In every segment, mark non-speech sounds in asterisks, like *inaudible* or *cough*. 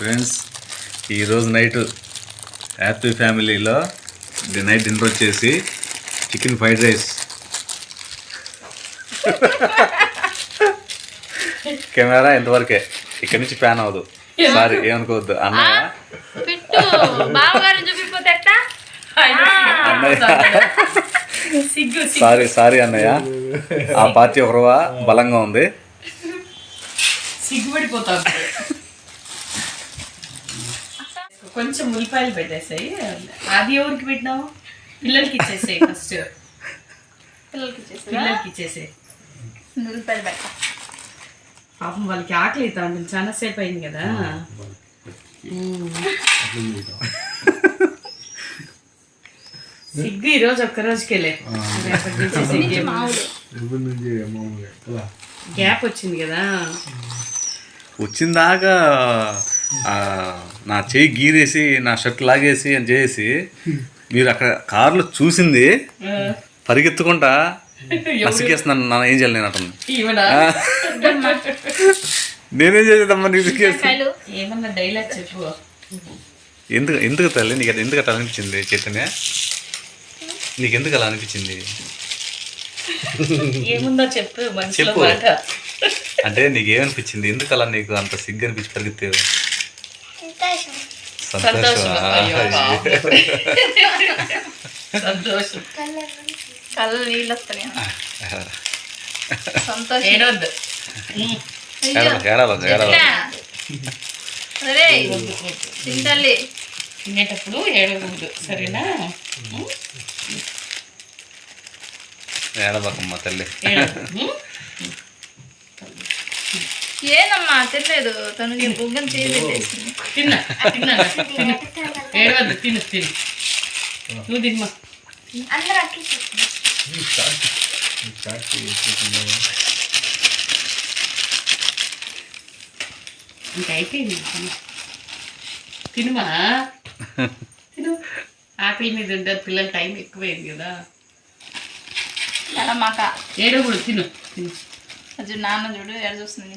Friends ఈరోజు night happy ఫ్యామిలీలో night dinner వచ్చేసి చికెన్ ఫ్రైడ్ రైస్ కెమెరా ఎంతవరకే ఇక్కడి నుంచి ఫ్యాన్ అవ్వదు. సారీ ఏమనుకోవద్దు. అన్నయ్య? అన్నయ్య. సారీ సారీ అన్నయ్య. ఆ పార్టీ ఒకరువా బలంగా ఉంది. కొంచెం ఉల్లిపాయలు పెట్టేసాయి. అది ఎవరికి పెట్టినావు? పిల్లలకి ఇచ్చేసాయి ఫస్ట్ పిల్లలకి ఇచ్చేసి పిల్లలకి ఇచ్చేసాయి. ఉల్లిపాయలు పెట్ట. పాపం వాళ్ళకి ఆకలి అవుతా ఉంటుంది చాలా సేపు అయింది కదా. సిగ్గు ఈ రోజు ఒక్క రోజుకెళ్ళే. గ్యాప్ వచ్చింది కదా. వచ్చిందాకా నా చెయ్యి గీరేసి నా షర్ట్ లాగేసి అని చేసి మీరు అక్కడ కార్లో చూసింది పరిగెత్తుకుంటా నసికేస్తున్నాను నా ఏం చేయాలి నేను నేనేం చేసేదమ్మా నీకు సిక్కేస్తా ఏమన్నా డైలాగ్ చెప్పు. ఎందుకు ఎందుకు తల్లి నీకు అది ఎందుకు అట్లా అనిపించింది చైతన్య? నీకు ఎందుకు అలా అనిపించింది? ఏముందో చెప్పు మనసులో చెప్పు. మాట. అంటే నీకు ఏమనిపించింది ఎందుకు అలా నీకు అంత సిగ్గు అనిపించి పరిగెత్తేవు సంతోషం సంతోషం కళ్ళు నీళ్ళు వస్తున్నాయి సంతోషం ఏడవద్దు ఏడవకు, ఏడవకు. అరే తింటల్లి తినేటప్పుడు ఏడవద్దు సరేనా ఏడవకమ్మా తల్లి ఏడవద్దు ఏనమ్మా తినలేదు. తను బుగ్గం చేయలేసింది తిన్నా. తిన్నా. తిను. ఏడవద్దు తిను తిను. నువ్వు అందరూ అట్లా ఇంకా అయిపోయింది తిను. తినుమా? తిను. ఆకలి మీద ఉండదు పిల్లల టైం ఎక్కువైంది కదా. చాలా మాక ఏడవకూడదు తిను తిను. నాన్న చూడు ఎడ చూస్తుంది.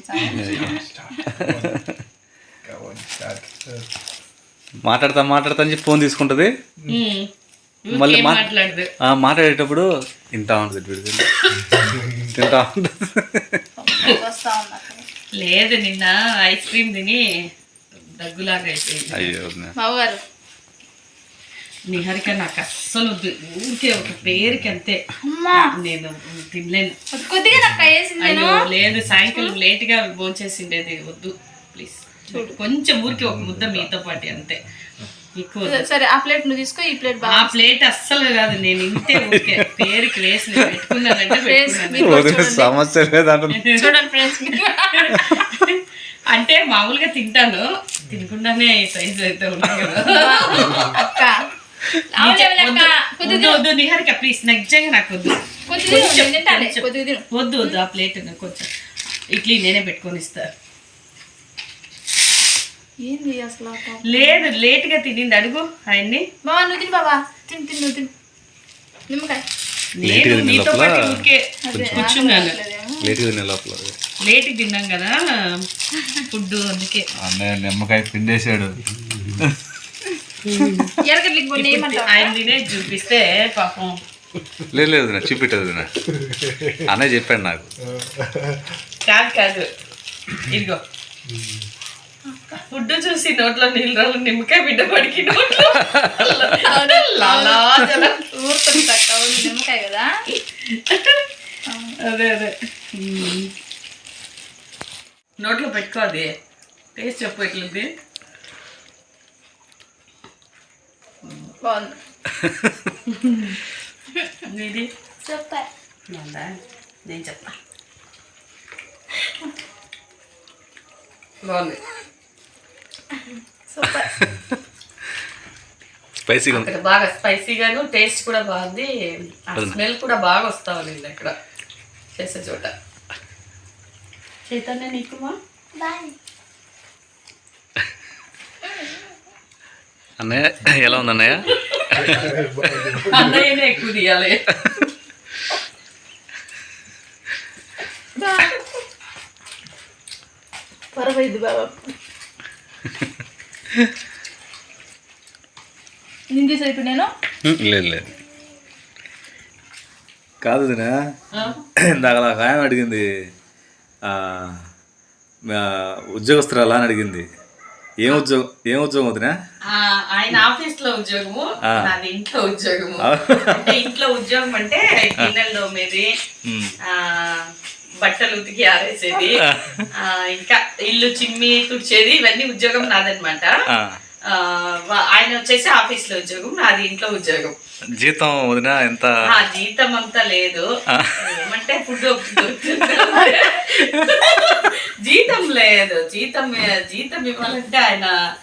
మాట్లాడతా మాట్లాడతా అని చెప్పి ఫోన్ తీసుకుంటుంది. మళ్ళీ మాట్లాడేటప్పుడు తింటా ఉంటుంది వీడు. తింటా ఉంటుంది. లేదు నిన్న ఐస్ క్రీమ్ తిని దగ్గులాగా అయిపోయింది అయ్యో బావగారు నిహారిక నాకు అస్సలు వద్దు. ఊరికే ఒక పేరుకి అంతే. అమ్మా! నేను తినలేను. కొద్దిగా నాకు వేసింది అయ్యో లేదు సాయంకాలం లేట్గా భోంచేసిండేది వద్దు. ప్లీజ్. కొంచెం ఊరికి ఒక ముద్ద మీతో పాటు అంతే. ఎక్కువ. సరే ఆ ప్లేట్ నువ్వు తీసుకో ఈ ప్లేట్ ఆ ప్లేట్ అస్సలు కాదు నేను ఇంతే ఊరికే పేరుకి వేసి నేను పెట్టుకున్నానంటే సమస్య చూడండి ఫ్రెండ్స్ అంటే మామూలుగా తింటాను. తినకుండానే సైజ్ అయితే ఉన్నాను కదా. వద్దు, వద్దు నిహారిక ప్లీజ్ నిజంగా నాకు వద్దు. వద్దు వద్దు ఆ ప్లేట్ కొంచెం. ఇడ్లీ నేనే పెట్టుకొని ఇస్తా. ఏంది అసలు. లేదు లేట్గా తినింది అడుగు ఆయన్ని. బావా నువ్వు తిను బావా. తిను తిను నువ్వు తిను. నిమ్మకాయ. లేట్గా నేను మీతో పాటు ఊరికే అదే కూర్చున్నాను ఆకలేదేమో. లేట్గా తినే లోపల లేట్ తిన్నాం కదా. ఫుడ్ అందుకే. నిమ్మకాయ ఏమంటావు ఆయన తినే చూపిస్తే పాపం. లేదు లేదు నా చూపెట్టదు నా అన్నయ్య చెప్పాడు నాకు. కాదు కాదు. ఇదిగో. ఫుడ్ చూసి నోట్లో నీళ్ళు రాళ్ళు నిమ్మకాయ బిడ్డ పడికి నోట్లో. నిమ్మకాయ కదా? అదే అదే. నోట్లో పెట్టుకో అది. టేస్ట్ చెప్పు ఎట్లుంది? బాగుంది నీది సూపర్ నాదా నేను చెప్తా బాగుంది సూపర్ స్పైసీగా ఉంది. బాగా స్పైసీగాను టేస్ట్ కూడా బాగుంది. స్మెల్ కూడా బాగా వస్తా ఉంది ఇక్కడ చేసే చోట. చైతన్య నీకుమా బాయ్ అన్నయ్య? ఎలా ఉంది అన్నయ్య అన్నయ్యనే ఎక్కువ తీయాలి. పర్వాలేదు బాబా. నేను తీసా ఇప్పుడు నేను? ఉమ్, లేదు లేదు. కాదు వదినా ఇందాక ఆయన అడిగింది. ఉద్యోగస్తురాలా అని అడిగింది. ఏం ఉద్యోగం ఏం ఉద్యోగం వదినా? ఆ, ఆయన ఆఫీస్లో ఉద్యోగము. నాది ఇంట్లో ఉద్యోగము. అంటే ఇంట్లో ఉద్యోగం అంటే గిన్నెలు తోమేది. ఆ బట్టలు ఉతికి ఆరేసేది ఇంకా ఇల్లు చిమ్మి తుడిచేది ఇవన్నీ ఉద్యోగం నాదనమాట ఆయన వచ్చేసి ఆఫీస్లో ఉద్యోగం నాది ఇంట్లో ఉద్యోగం. జీతం వదినా ఎంత? జీతం అంతా లేదు. ఏమంటే ఫుడ్ జీతం లేదు. జీతం జీతం ఇవ్వాలంటే ఆయన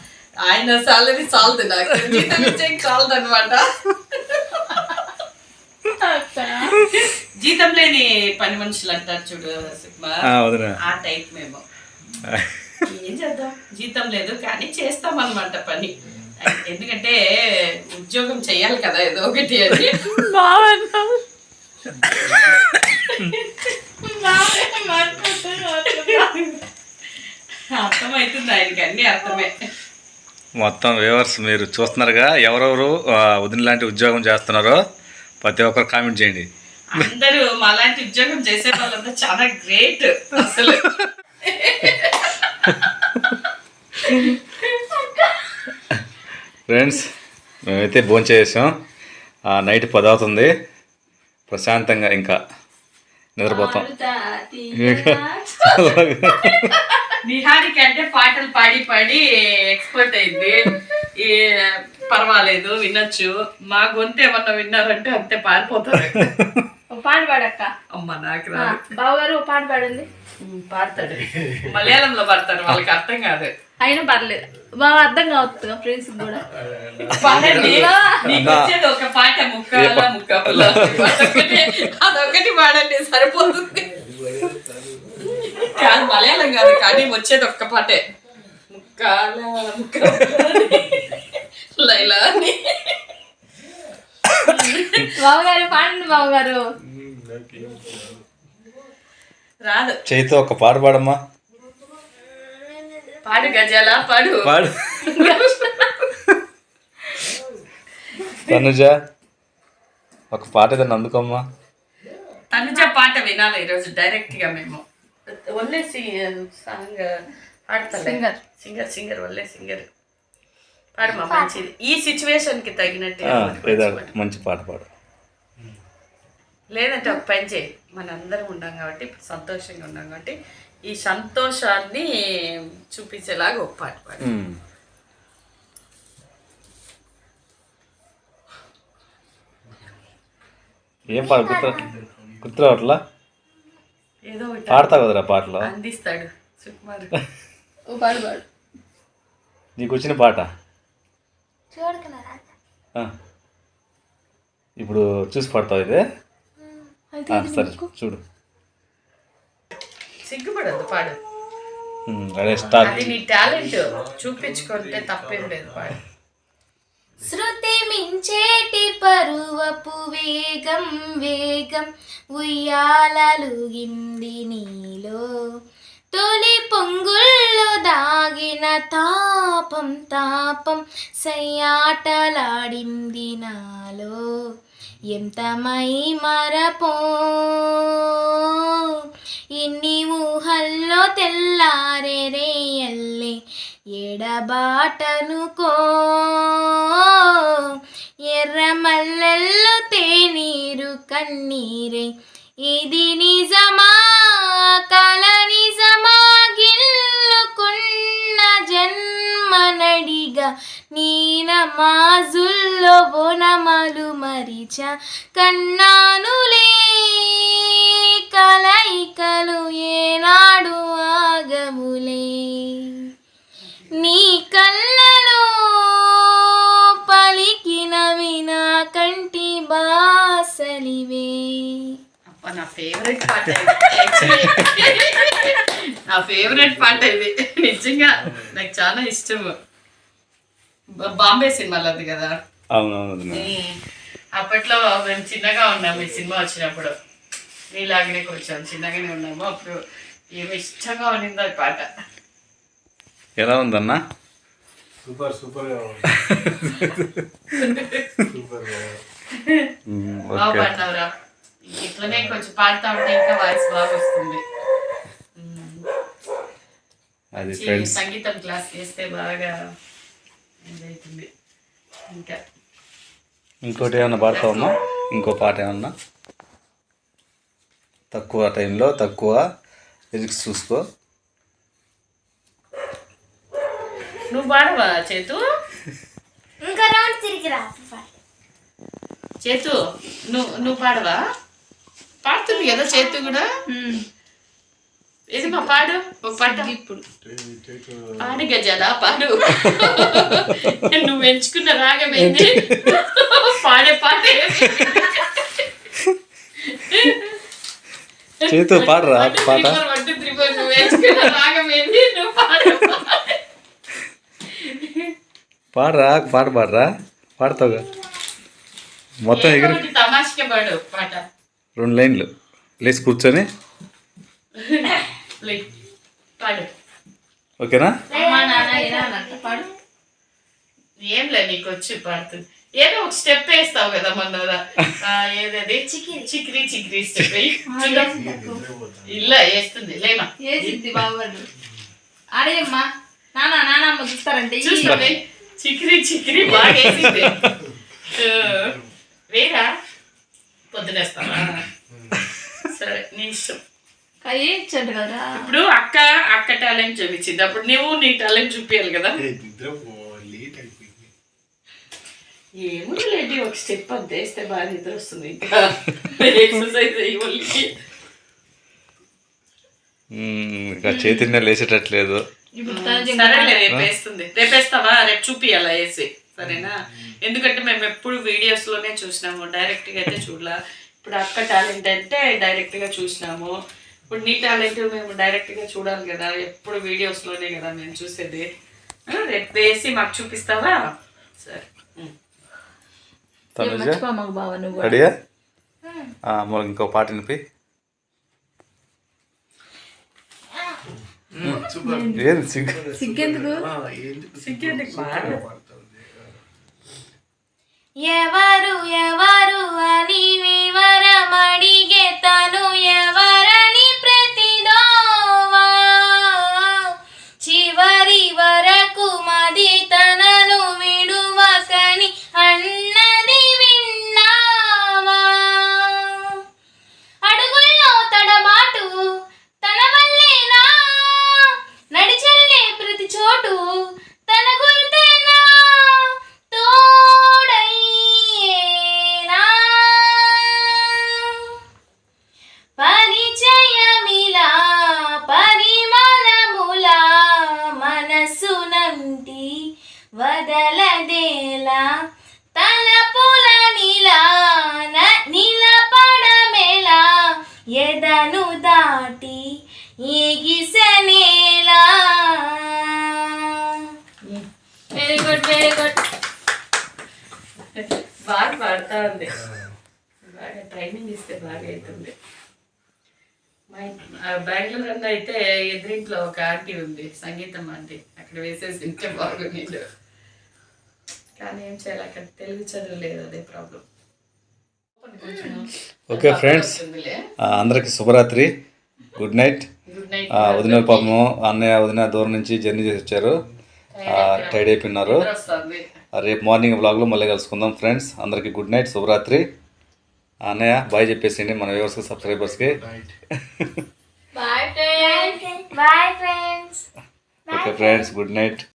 ఆయన సాలరీ చాలదు నాకు. జీతం ఇచ్చే చాలదు అనమాట జీతం లేని పని మనుషులు అంటారు చూడు ఆ టైప్ మేము. ఏం చేద్దాం? జీతం లేదు కానీ చేస్తాం అనమాట పని. ఎందుకంటే ఉద్యోగం చేయాలి కదా ఏదో ఒకటి అని. అర్థమవుతుంది ఆయనకి అన్ని అర్థమే. మొత్తం వ్యూవర్స్ మీరు చూస్తున్నారుగా ఎవరెవరు వదిన లాంటి ఉద్యోగం చేస్తున్నారో ప్రతి ఒక్కరు కామెంట్ చేయండి. అందరూ మాలాంటి ఉద్యోగం చేసే వాళ్ళంతా చాలా గ్రేట్ అసలు. ఫ్రెండ్స్ మేమైతే భోజనం చేసాం నైట్ పది అవుతుంది ప్రశాంతంగా ఇంకా నిద్రపోతాం. నిహారిక అంటే పాటలు పాడి పాడి ఎక్స్పర్ట్ అయింది. ఈ పర్వాలేదు వినొచ్చు. మా గొంతు ఏమన్నా విన్నారంటే అంతే పారిపోతారు. పాట పాడక్క. అమ్మ నాకు రాదు. బావగారు పాట పాడండి. పాడతాడు. మలయాళంలో పాడతారు వాళ్ళకి అర్థం కాదు. అయినా పర్లేదు. బాగా అర్థం కావచ్చు ఫ్రెండ్స్ కూడా. పాడండి. నీకు వచ్చేది ఒక పాట ముక్కాల ముక్కల అదొకటి పాడండి సరిపోతుంది. మలయాళం కాదు కానీ వచ్చేది ఒక్క పాటే. ముక్కాల లైలా. బావగారు పాడండి బావగారు. రాదు. చేయితో ఒక పాట పాడమ్మా. పాడు గజాల పాడు. పాడు. తనుజ ఒక పాట ఏదైనా అందుకోమ్మా. తనుజ పాట వినాలి ఈరోజు డైరెక్ట్గా మేము. ఒళ్ళే సాంగ్ పాడతలే Singer. సింగర్ సింగర్ ఒళ్ళే సింగర్ పాడమా మంచిది ఈ సిచ్యువేషన్కి తగినట్టు ఏదో మంచి పాట పాడు లేదంటే ఒక పని చేయి మనందరం ఉన్నాం కాబట్టి ఇప్పుడు సంతోషంగా ఉన్నాం కాబట్టి ఈ సంతోషాన్ని చూపించేలాగా ఒక పాట పాడు. ఏం పాట గుర్తు గుర్తు రావట్లా ఏదో పాడతావు కదరా పాటలు? అందిస్తాడు. సుకుమార్ ఓ పాట పాడు. నీకు వచ్చిన పాట. ఇప్పుడు చూసి పాడతావు ఇదే సరే చూడు. సిగ్గుపడద్దు పాడు. అదే స్టార్ అది నీ టాలెంట్. చూపించుకుంటే తప్పేం లేదు పాడు. శృతి మించేటి పరువపు వేగం వేగం ఉయ్యాలలుగింది నీలో. తొలి పొంగుల్లో దాగిన తాపం తాపం సయ్యాటలాడింది నాలో. ఎంతమై మరపో? ఇన్ని ఊహల్లో తెల్లారే రేయల్లే ఎడబాటనుకో కళ్ళల్లో తేనీరు కన్నీరే. ఇది నిజమా? కల నిజమా? గిల్లుకున్న జన్మనడిగా నీన మాజుల్లో బొనమలు మరిచ కన్నానులే. కలయికలు ఏనాడు ఆగములే. నీ కల బాసలివే అబ్బా, నా ఫేవరెట్ పాట నా ఫేవరెట్ పాట ఇది. నిజంగా నాకు చాలా ఇష్టము. బాంబే సినిమాలో అది కదా? అవునవును. అప్పట్లో మేము చిన్నగా ఉన్నాము ఈ సినిమా వచ్చినప్పుడు. నీలాగనే కొంచెం చిన్నగానే ఉన్నాము. అప్పుడు ఏమి ఇష్టంగా ఉన్నిందో ఈ పాట. ఎలా ఉందన్నా? సూపర్ సూపర్గా ఉంది. *laughs* సూపర్గా ఉంది. మ్మ్, బాగా ఓకే పాడినావురా ఇట్లనే కొంచెం పాడుతా ఉంటే ఇంకా వాయిస్ బాగా వస్తుంది అది ఫ్రెండ్స్ సంగీతం క్లాస్ చేస్తే బాగా ఇదవుతుంది ఇంకా ఇంకోటి ఏమన్నా పాడతావమ్మా ఇంకో పాట ఏమన్నా తక్కువ టైంలో తక్కువ లిరిక్స్ చూసుకో నువ్వు పాడవా చేతు ఇంకా రౌండ్ తిరిగి రా చేతు నువ్వు నువ్వు పాడవా? పాడుతుంది కదా చేతు కూడా. ఏది మా పాడు? ఒక పాట. ఇప్పుడు. పాడు గజాల పాడు. నువ్వు ఎంచుకున్న రాగం ఏంది? పాడే పాట? చేతు పాడరా పాట. నువ్వు ఎంచుకున్న రాగం ఏంది? నువ్వు పాడు. పాడరా పాట పాడరా. పాడతావుగా. మొత్తం ఎగిరి రెండు లైన్లు. లేచి కూర్చొని. ఓకేనా? ఏం లే నీకు వచ్చి పాడుతుంది ఏదో ఒక స్టెప్ వేస్తావు కదా మొన్న ఏదది? చికిరి చికిరి చికిరి స్టెప్. ఇల్ల వేస్తుంది. లేమా? ఆడేమ్మా నాన్న నాన్నమ్మ చూస్తారంటే చికిరి చికిరి బాగా వేసింది ఆ, వేరా పొద్దునేస్తావా సరే నీ ఇష్టం. కదరా ఇప్పుడు అక్క అక్క టాలెంట్ చూపించింది. అప్పుడు నువ్వు నీ టాలెంట్ చూపించాలి కదా. లేట్ ఏమో లేండి ఒక స్టెప్ అంత. వేస్తే బాగా నిద్ర వస్తుంది. ఇంకా ఎక్సర్సైజ్ అయ్యి ఇంకా చైతన్య లేచేటట్లేదు. ఇప్పుడు తన సరేలే రేపు వేస్తుంది. రేపు వేస్తావా? రేపు చూపియాలా? వేసి. సరేనా? ఎందుకంటే మేము ఎప్పుడు వీడియోస్లోనే చూసినాము. డైరెక్ట్గా అయితే చూడలా. ఇప్పుడు అక్క టాలెంట్ అంటే డైరెక్ట్గా చూసినాము. ఇప్పుడు నీ టాలెంట్ మేము డైరెక్ట్గా చూడాలి కదా. ఎప్పుడు వీడియోస్లోనే కదా మేము చూసేది. రేపు వేసి మాకు చూపిస్తావా? సరే. బావ ఇంకో పాట వినిపి. సూపర్ ఏంది? సిగ్గు? సిగ్గెందుకు? సిగ్గెందుకు బాగా పాడుతుంది. ఎవరు ఎవరు అని పాడుతా ఉంది బాగా ట్రైనింగ్ ఇస్తే బాగా అవుతుంది మా బెంగళూరు అన్న అయితే ఎదురింట్లో ఒక ఆంటీ ఉంది సంగీతం ఆంటీ. అక్కడ వేసేసి ఇంటే బాగుండేది. కానీ ఏం చేయాలి అక్కడ తెలుగు చదువు లేదు అదే ప్రాబ్లం ఓకే ఫ్రెండ్స్ అందరికి శుభరాత్రి. గుడ్ నైట్ గుడ్ నైట్ ఆ, వదిన పాపము అన్నయ్య వదిన దూరం నుంచి జర్నీ చేసి వచ్చారు. టైడ్ అయిపోయినారు. రేపు మార్నింగ్ బ్లాగ్లో మళ్ళీ కలుసుకుందాం ఫ్రెండ్స్ అందరికీ గుడ్ నైట్ శుభరాత్రి. ఆ, అన్నయ్య బాయ్ చెప్పేసిండి మన వ్యూవర్స్కి సబ్స్క్రైబర్స్కి ఓకే ఫ్రెండ్స్ గుడ్ నైట్